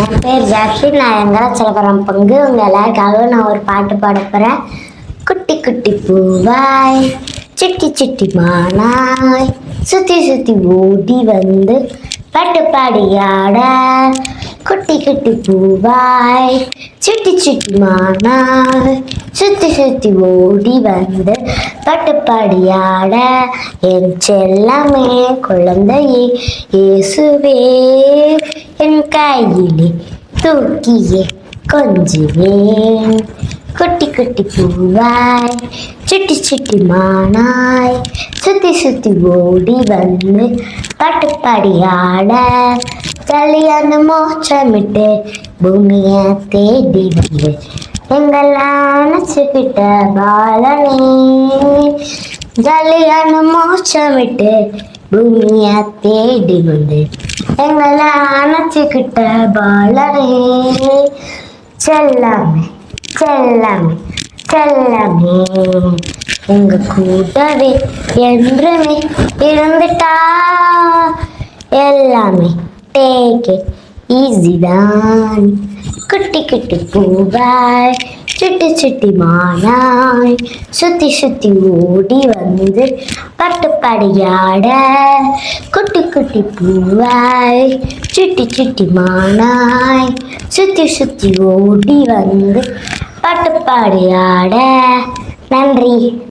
என் பேர் ஜாக்ஷி நான் வெங்கடாச்சலபுரம் பங்கு. உங்கள் எல்லாருக்காகவும் நான் ஒரு பாட்டு பாட போகிறேன் குட்டி குட்டி பூவாய் சிட்டி சிட்டி மானாய் சுத்தி சுத்தி ஓடி வந்து பாட்டு பாடியாட குட்டி குட்டி பூவாய் சுட்டி சுட்டி மானாய் சுத்தி சுத்தி ஓடி வந்து பாட்டு பாடியாட என் செல்லமே குழந்தையே இயேசுவே என் கையிலே தூக்கியே கொஞ்சுவேன் குட்டி குட்டி பூவாய் சுட்டி சுட்டி மானாய் சுத்தி சுத்தி ஓடி வந்து பாட்டு பாடி ஆட ஜல்லியான மோச்சமிட்டு பூமிய தேடி வந்து எங்கெல்லாம் நினச்சிக்கிட்ட பாலனே ஜல்லியான மோச்சமிட்டு பூமிய தேடி வந்து எங்களை அணைச்சிக்கிட்ட பாலனே செல்லமே செல்லமே செல்லமே. எங்க கூடவே என்றுமே இருந்துட்டா. எல்லாமே டேக் இட் ஈஸி தான். குட்டி குட்டி பூவாய் சுட்டி சுட்டி மானாய். சுத்தி சுத்தி ஓடி வந்து பட்டு படியாட குட்டி குட்டி பூவாய். சுட்டி சுட்டி மானாய். சுத்தி சுத்தி ஓடி வந்து பட்டு பாடியாட. நன்றி.